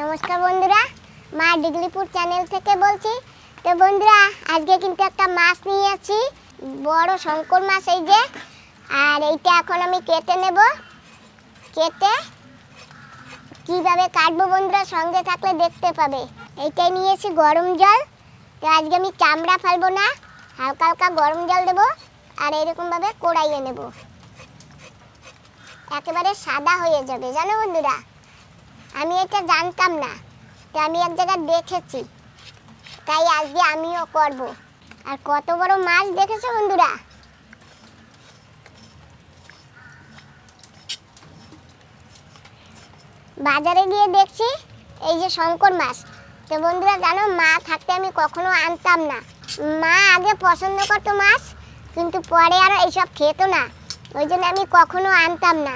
নমস্কার বন্ধুরা, মা ডিগলিপুর চ্যানেল থেকে বলছি। তো বন্ধুরা, আজকে কিন্তু একটা মাছ নিয়ে আছি বড় শঙ্কর মাছ এই যে। আর এইটা এখন আমি কেটে নেব। কেটে কীভাবে কাটবো বন্ধুরা, সঙ্গে থাকলে দেখতে পাবে। এইটাই নিয়েছি গরম জল। তো আজকে আমি চামড়া ফেলব না, হালকা হালকা গরম জল দেবো আর এরকমভাবে কোড়াইয়ে নেব। একেবারে সাদা হয়ে যাবে, জানো বন্ধুরা? আমি এটা জানতাম না, তো আমি এক জায়গায় দেখেছি। তাই আজকে আমিও করব। আর কত বড় মাছ দেখেছ বন্ধুরা? বাজারে গিয়ে দেখছি এই যে শঙ্কর মাছ। তো বন্ধুরা, জানো, মা থাকতে আমি কখনো আনতাম না। মা আগে পছন্দ করতো মাছ, কিন্তু পরে আর এইসব খেতো না। ওই জন্য আমি কখনো আনতাম না।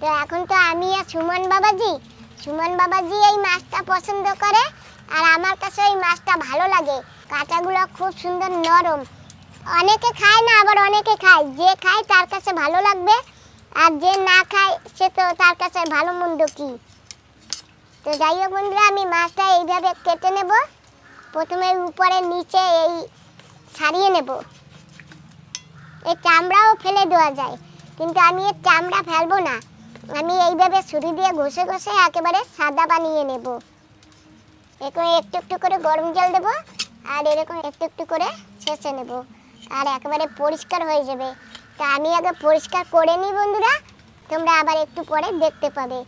তো এখন তো আমি আর সুমন বাবাজি সুমন বাবাজি এই মাছটা পছন্দ করে, আর আমার কাছে এই মাছটা ভালো লাগে। কাঁটাগুলো খুব সুন্দর নরম। অনেকে খায় না, আবার অনেকে খায়। যে খায় তার কাছে ভালো লাগবে, আর যে না খায় সে তো তার কাছে ভালো মন্দ কি। তো যাই হোক বন্ধুরা, আমি মাছটা এইভাবে কেটে নেব। প্রথমে উপরে, নিচে এই ছাড়িয়ে নেব। এই চামড়াও ফেলে দেওয়া যায়, কিন্তু আমি এর চামড়া ফেলব না। আমি এইভাবে ছুরি দিয়ে ঘষে ঘষে একেবারে সাদা বানিয়ে নেব। এরকম একটু একটু করে গরম জল দেবো আর এরকম একটু একটু করে ছেঁচে নেব আর একেবারে পরিষ্কার হয়ে যাবে। তা আমি আগে পরিষ্কার করে নিই বন্ধুরা, তোমরা আবার একটু পরে দেখতে পাবে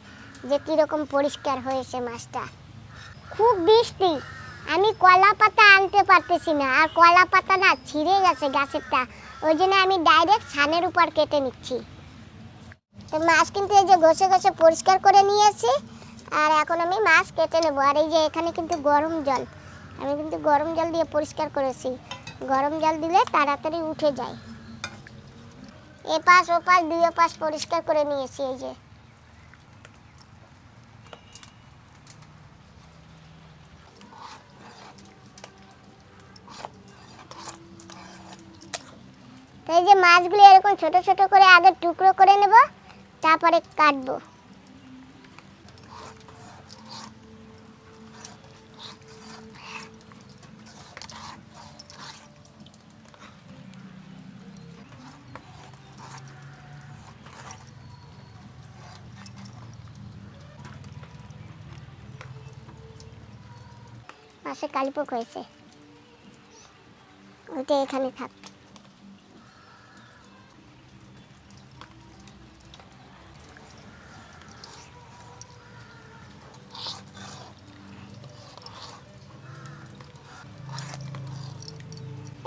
যে কীরকম পরিষ্কার হয়েছে মাছটা। খুব বৃষ্টি আমি কলা পাতা আনতে পারতেছি না আর কলা পাতা না ছিঁড়ে গেছে গাছেরটা, ওই জন্য আমি ডাইরেক্ট ছানের উপর কেটে নিচ্ছি। মাছ কিন্তু এই যে ঘষে ঘষে পরিষ্কার করে নিয়েছি। আর এখন আমি মাছ কেটে নেব। আর এই যে এখানে কিন্তু গরম জল। আমি কিন্তু গরম জল দিয়ে পরিষ্কার করেছি। গরম জল দিলে তাড়াতাড়ি উঠে যায়। এ পাশ ও পাশ দুই পাশ পরিষ্কার করে নিয়েছি এই যে। এই যে মাছগুলো এরকম ছোট ছোট করে আগে টুকরো করে নেব। তারপরে কাটবো। পাশে কালিপোক হয়েছে। ওইটা এখানে থাক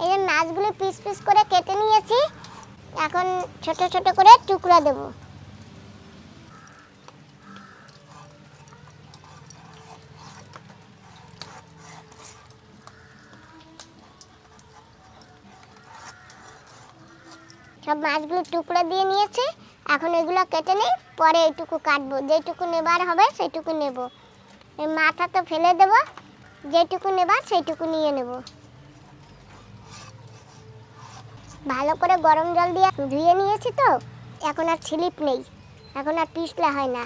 এই যে মাছগুলো পিস পিস করে কেটে নিয়েছি এখন ছোট ছোট করে টুকরা দেব। সব মাছগুলো টুকরো দিয়ে নিয়েছি। এখন এগুলো কেটে নিই, পরে এইটুকু কাটবো। যেটুকু নেবার হবে সেইটুকু নেব। এই মাথা তো ফেলে দেবো, যেটুকু নেবার সেইটুকু নিয়ে নেব। ভালো করে গরম জল দিয়ে ধুয়ে নিয়েছি তো, এখন আর ছিলিপ নেই, এখন আর পিছলা হয় না।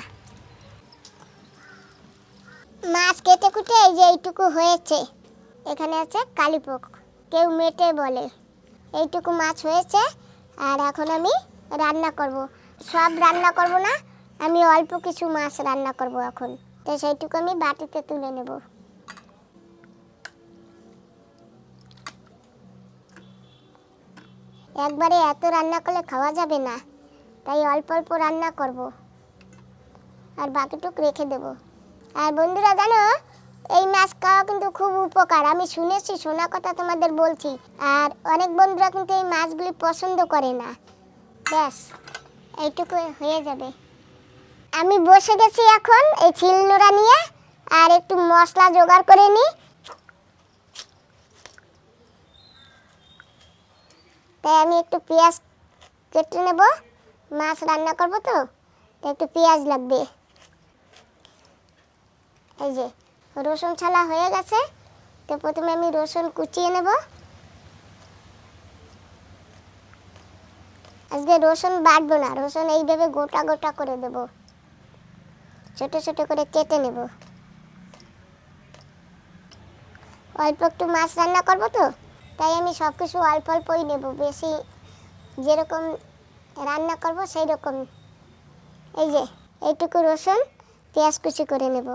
মাছ কেটে কুটে এই যে এইটুকু হয়েছে, এখানে আছে কালিপোক কেউ মেটে বলে। এইটুকু মাছ হয়েছে, আর এখন আমি রান্না করব। সব রান্না করব না, আমি অল্প কিছু মাছ রান্না করব এখন, তো সেইটুকু আমি বাটিতে তুলে নেব। একবারে এত রান্না করলে খাওয়া যাবে না। তাই অল্প অল্প রান্না করব। আর বাকিটুক রেখে দেব। আর বন্ধুরা, জানো, এই মাছ খাওয়া কিন্তু খুব উপকার। আমি শুনেছি, শোনা কথা তোমাদের বলছি। আর অনেক বন্ধুরা কিন্তু এই মাছগুলি পছন্দ করে না। ব্যাস, এইটুকু হয়ে যাবে। আমি বসে গেছি এখন এই চিলনোড়া নিয়ে। আর একটু মশলা জোগাড় করে নিই। তাই আমি একটু পেঁয়াজ কেটে নেব। মাছ রান্না করব তো, তাই একটু পেঁয়াজ লাগবে। এই যে, রসুন ছালা হয়ে গেছে, তো প্রথমে আমি রসুন কুচিয়ে নেব। আজকে রসুন বাটবো না, রসুন এইভাবে গোটা গোটা করে দেব। ছোট ছোট করে কেটে নেব। অল্প একটু মাছ রান্না করব তো তাই আমি সব কিছু অল্প অল্পই নেব। বেশি যেরকম রান্না করব সেই রকম এই যে, এইটুকু রসুন, পেঁয়াজ কুচি করে নেব।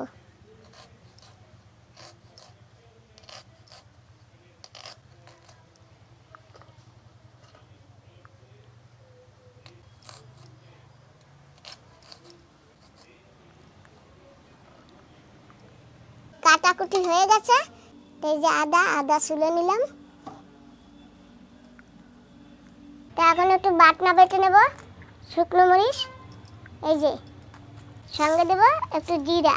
কাটাকুটি হয়ে গেছে। এই যে আদা আদা শুলে নিলাম। তা এখন একটু বাটনা বেটে নেব, শুকনো মরিচ, এই যে, সঙ্গে দেব একটু জিরা।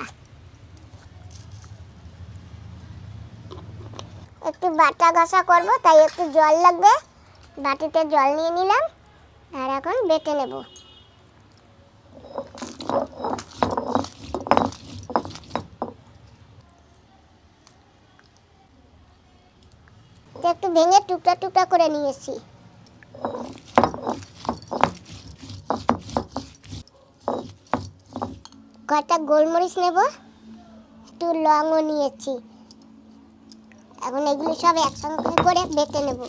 একটু বাটা ঘষা করব, তাই একটু জল লাগবে। বাটিতে জল নিয়ে নিলাম, আর এখন বেটে নেব। একটু ভেঙে টুকরা টুকরা করে নিয়েছি। কটা গোলমরিচ নেব, একটু লংও নিয়েছি। এখন এগুলো সব একসঙ্গে করে বেটে নেব।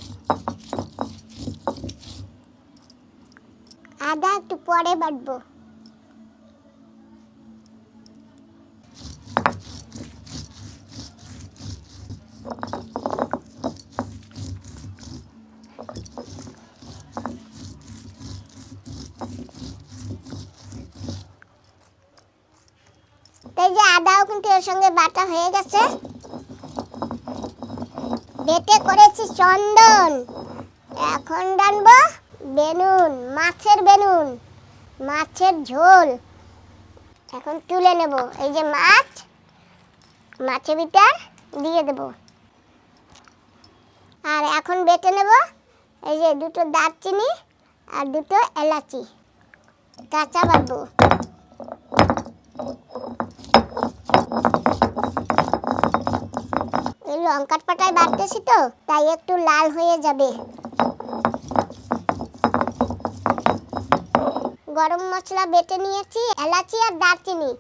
আদা একটু পরে বাটবো তাই যে এর সঙ্গে বাটা হয়ে গেছে। বেটে করেছি চন্দন। এখন রানবো বেনুন, মাছের বেনুন, মাছের ঝোল। এখন তুলে নেব, এই যে মাছ মাছের ভিতর দিয়ে দেব। আর এখন বেটে নেব এই যে দুটো দারচিনি আর দুটো এলাচি। কাঁচা বাটবো এই লঙ্কার পাটায় বাড়তেছি তো, তাই একটু লাল হয়ে যাবে। গরম মশলা বেটে নিয়েছি, এলাচি আর দারচিনি।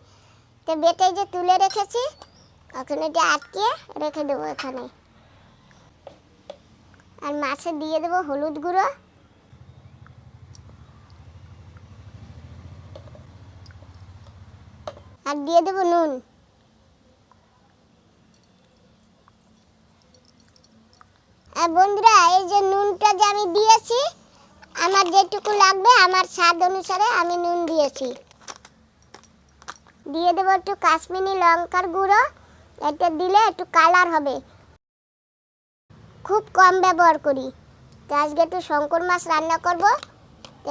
তো বেটে যে তুলে রেখেছি, এখন এটা আটকে রেখে দেবো এখানে। আর মাছে দিয়ে দেবো হলুদ গুঁড়ো। আর দিয়ে দেবো নুন। বন্ধুরা, এই যে নুনটা যে আমি দিয়েছি, আমার যেটুকু লাগবে, আমার স্বাদ অনুসারে আমি নুন দিয়েছি। দিয়ে দেবো একটু কাশ্মীরি লঙ্কার গুঁড়ো, এটা দিলে একটু কালার হবে। খুব কম ব্যবহার করি। তো আজকে একটু শঙ্কর মাছ রান্না করব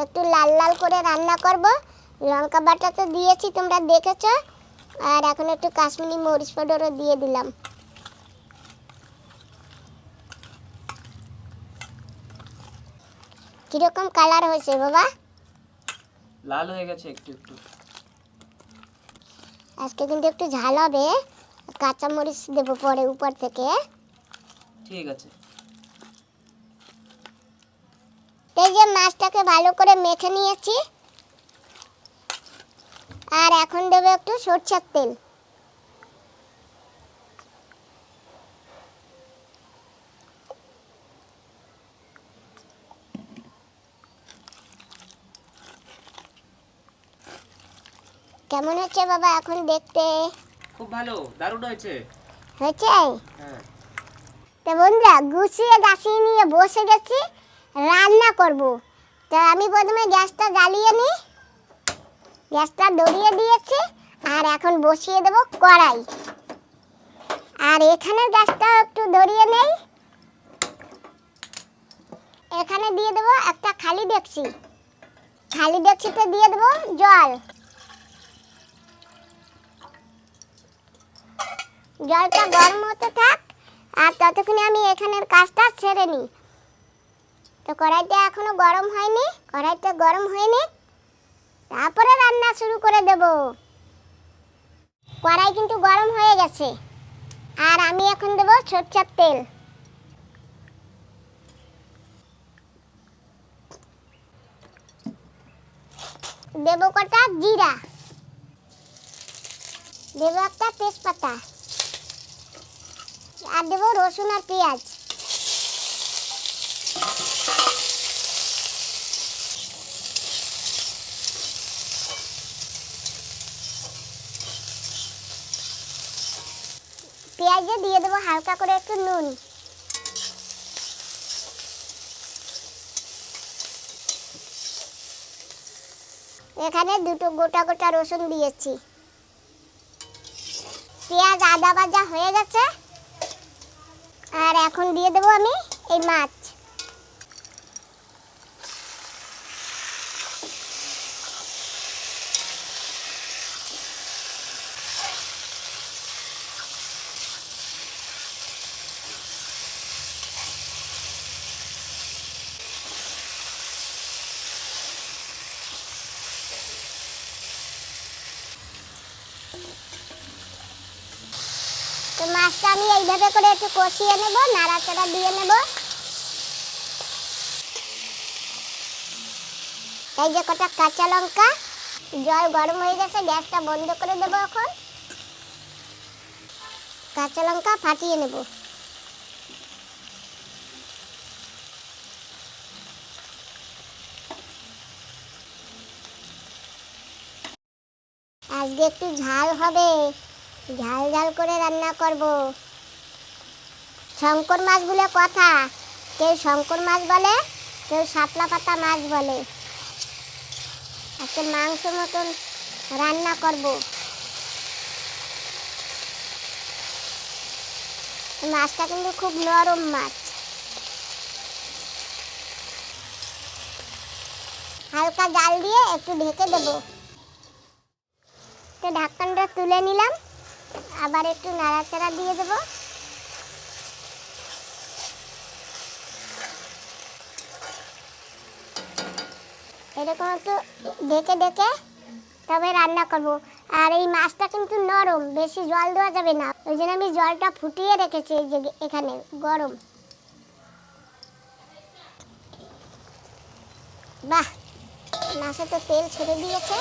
একটু লাল লাল করে রান্না করব। লঙ্কা বাটা তো দিয়েছি, তোমরা দেখেছ। আর এখন একটু কাশ্মীরি মরিচ পাউডারও দিয়ে দিলাম। কীরকম কালার হয়েছে বাবা? লাল হয়ে গেছে একটু একটু। আজকে কিন্তু একটু ঝাল হবে। কাঁচা মরিচ দেবো পরে উপর থেকে। ঠিক আছে। এই যে মাছটাকে ভালো করে মেখে নিয়েছি। আর এখন দেবো একটু সরষের তেল। কেমন হচ্ছে বাবা এখন দেখতে? খুব ভালো দারুণ হয়েছে। হয়েছে? হ্যাঁ। তো বন্ধুরা গুছিয়ে গাছিয়ে নিয়ে বসে গেছি রান্না করব। তো আমি প্রথমে গ্যাসটা জ্বালিয়ে নিই গ্যাসটা ধরিয়ে দিয়েছি আর এখন বসিয়ে দেব কড়াই। আর এখানে গ্যাসটা একটু ধরিয়ে নেই। এখানে দিয়ে দেব একটা খালি ডেকচি। খালি ডেকচিতে দিয়ে দেব জল। জলটা গরম হতে থাক, আর ততক্ষণে আমি এখানের কাজটা ছেড়ে নিই। তো কড়াইটা এখনও গরম হয়নি, কড়াইটা গরম হয়নি, তারপরে রান্না শুরু করে দেব। কড়াই কিন্তু গরম হয়ে গেছে, আর আমি এখন দেব সরষের তেল। দেব কটা জিরা, দেব একটা তেজপাতা। আর দেবো রসুন আর পেঁয়াজ। পেঁয়াজে দিয়ে দেবো হালকা করে একটু নুন। এখানে দুটো গোটা গোটা রসুন দিয়েছি। পেঁয়াজ আদা ভাজা হয়ে গেছে। আর এখন দিয়ে দেবো আমি এই মাছ। মাছটা আমি এইভাবে করে একটু কষিয়ে নেব, নাড়াচাড়া দিয়ে নেব। এই যে কটা কাঁচা লঙ্কা, জল গরম হয়ে গেছে, গ্যাসটা বন্ধ করে দেবো এখন। কাঁচা লঙ্কা ফাটিয়ে নেব। আজকে একটু ঝাল হবে। ঝাল ঝাল করে রান্না করব। শঙ্কর মাছ বলে কথা। কেউ শঙ্কর মাছ বলে, কেউ শাপলা পাতা মাছ বলে। একটা মাংস মতন রান্না করব। মাছটা কিন্তু খুব নরম মাছ। হালকা জাল দিয়ে একটু ঢেকে দেবো। তো ঢাকনটা তুলে নিলাম। আবার একটু নাড়াচাড়া দিয়ে দেবো। এরকম একটু ডেকে ডেকে তবে রান্না করব। আর এই মাছটা কিন্তু নরম, বেশি জল দেওয়া যাবে না। ওই জন্য আমি জলটা ফুটিয়ে রেখেছি এখানে, গরম। বাহ, মাছে তো তেল ছেড়ে দিয়েছে।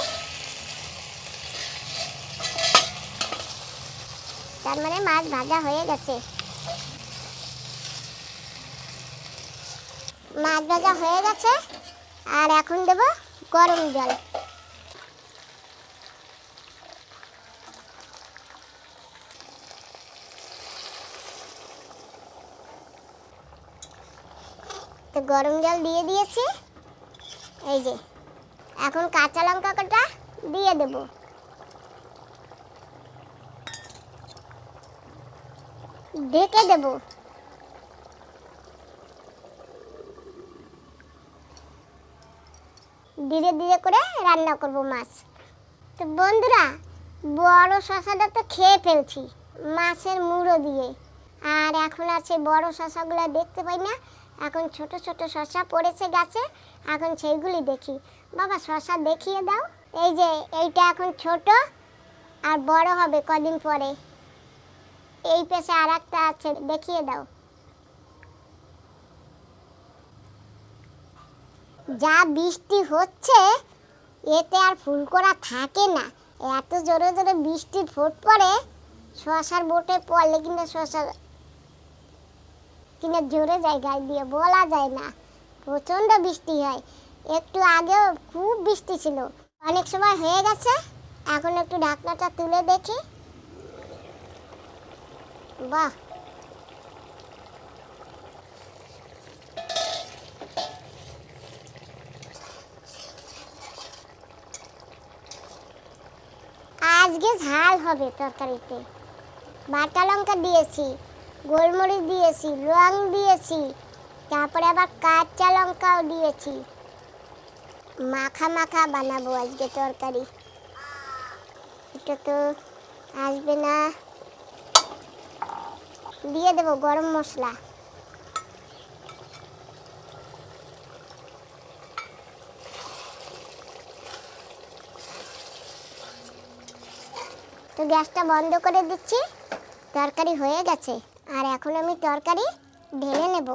তার মানে মাছ ভাজা হয়ে গেছে। মাছ ভাজা হয়ে গেছে, আর এখন দেব গরম জল। তো গরম জল দিয়ে দিয়েছি, এই যে। এখন কাঁচা লঙ্কা কটা দিয়ে দেবো। ঢেকে দেব। ধীরে ধীরে করে রান্না করব মাছ। তো বন্ধুরা, বড় শশাটা তো খেয়ে ফেলছি মাছের মুড়ো দিয়ে। আর এখন আর সেই বড় শশাগুলো দেখতে পাই না। এখন ছোট ছোট শশা পড়েছে গাছে, এখন সেইগুলি দেখি। বাবা, শশা দেখিয়ে দাও। এই যে, এইটা এখন ছোট আর বড় হবে কদিন পরে। এই পেশে আর একটা আছে, দেখিয়ে দাও। যা বৃষ্টি হচ্ছে, এতে আর ফুল করা থাকে না। এত জোরে জোরে বৃষ্টির ফোট পড়ে, শশার বোটে পড়লে কিন্তু শশা কিনা জোরে যায় গায়ে দিয়ে বলা যায় না। প্রচণ্ড বৃষ্টি হয়। একটু আগেও খুব বৃষ্টি ছিল। অনেক সময় হয়ে গেছে, এখন একটু ঢাকনাটা তুলে দেখি। বাহ। আজকে ঝাল হবে তরকারিতে। বাটা লঙ্কা দিয়েছি, গোলমরিচ দিয়েছি, লং দিয়েছি, তারপরে আবার কাঁচা লঙ্কাও দিয়েছি। মাখা মাখা বানাবো আজকে তরকারি। এটা তো আসবে না। দিয়ে দেব গরম মশলা। তো গ্যাসটা বন্ধ করে দিচ্ছি, তরকারি হয়ে গেছে। আর এখন আমি তরকারি ঢেলে নেব।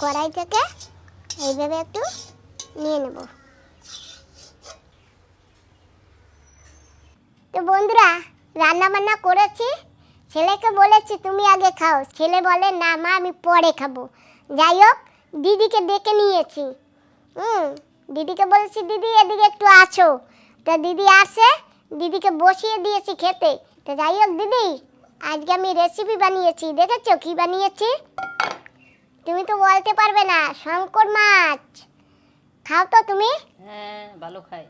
কড়াই থেকে এইভাবে একটু নিয়ে নেব। তো বন্ধুরা রান্না বান্না করেছি। ছেলেকে বলেছি, তুমি আগে খাও। ছেলে বলে, না মা, আমি পরে খাব। যাই হোক, দিদিকে ডেকে নিয়েছি। হুম, দিদিকে বলেছি, দিদি, এদিকে একটু আছো। তা দিদি আসে, দিদিকে বসিয়ে দিয়েছি খেতে। তো যাই হোক, দিদি, আজকে আমি রেসিপি বানিয়েছি। দেখেছ কি বানিয়েছি? তুমি তো বলতে পারবে না শঙ্কর মাছ। খাও তো তুমি। হ্যাঁ ভালো খাই।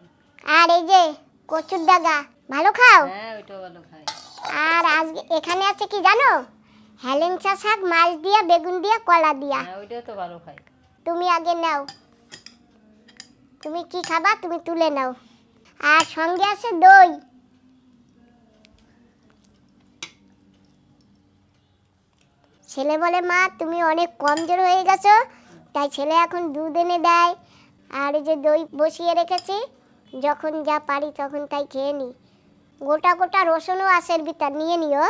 আর এই যে কচুর ডাগা ভালো খাও? হ্যাঁ ওইটাও ভালো খাই। আর আজকে এখানে আছে কি জানো? হেলেঞ্চা শাক মাছ দিয়া বেগুন দিয়া কলা দিয়া। হ্যাঁ ওইটাও তো ভালো খাই। তুমি আগে নাও। তুমি কি খাবা তুমি তুলে নাও। আর সঙ্গে আছে দই। ছেলে বলে মা তুমি অনেক কমজোর হয়ে গেছো। তাই ছেলে এখন দুধ এনে দেয়। আর এই যে দই বসিয়ে রেখেছি যখন যা পারি তখন তাই খেয়ে নিই। গোটা গোটা রসুনও আছে এর ভিতর নিয়ে নিও।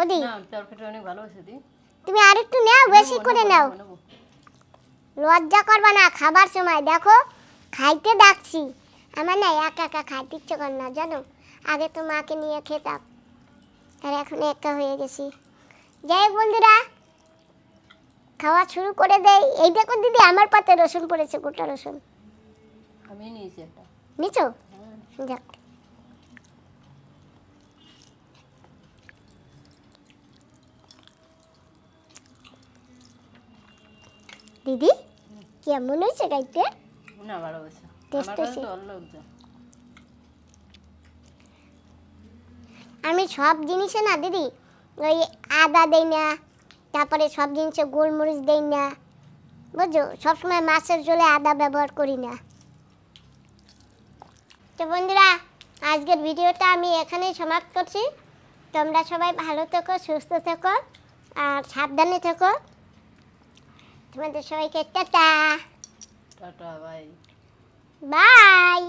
ওদি না তরকারিটা অনেক ভালো হয়েছে দি। তুমি আরেকটু নাও বেশি করে নাও। লজ্জা করবা না খাবার সময়। দেখো খাইতে ডাকছি। আমার না একা একা খাইতে ইচ্ছে কর না জানো? আগে তো মাকে নিয়ে খেতাম। আর এখন একা হয়ে গেছি। যাই হোক বন্ধুরা খাওয়া শুরু করে দেয় এই দেখো দিদি আমার পাতে রসুন পড়েছে গোটা রসুন। আমি নিয়েছি একটা। নিচো হ্যাঁ। যাক। দিদি কেমন হয়েছে গাইতে? না ভালো হয়েছে। কাছে হয়েছে? আমি সব জিনিসে না দিদি ওই আদা দেই না তারপরে সব জিনিসে গোলমরিচ দেই না বুঝছ? সবসময় মাছের ঝোলে আদা ব্যবহার করি না। তো বন্ধুরা আজকের ভিডিওটা আমি এখানেই সমাপ্ত করছি। তোমরা সবাই ভালো থেকো সুস্থ থেকো আর সাবধানে থেকো। তোমাদের সবাইকে টাটা। Tata bye. বাই।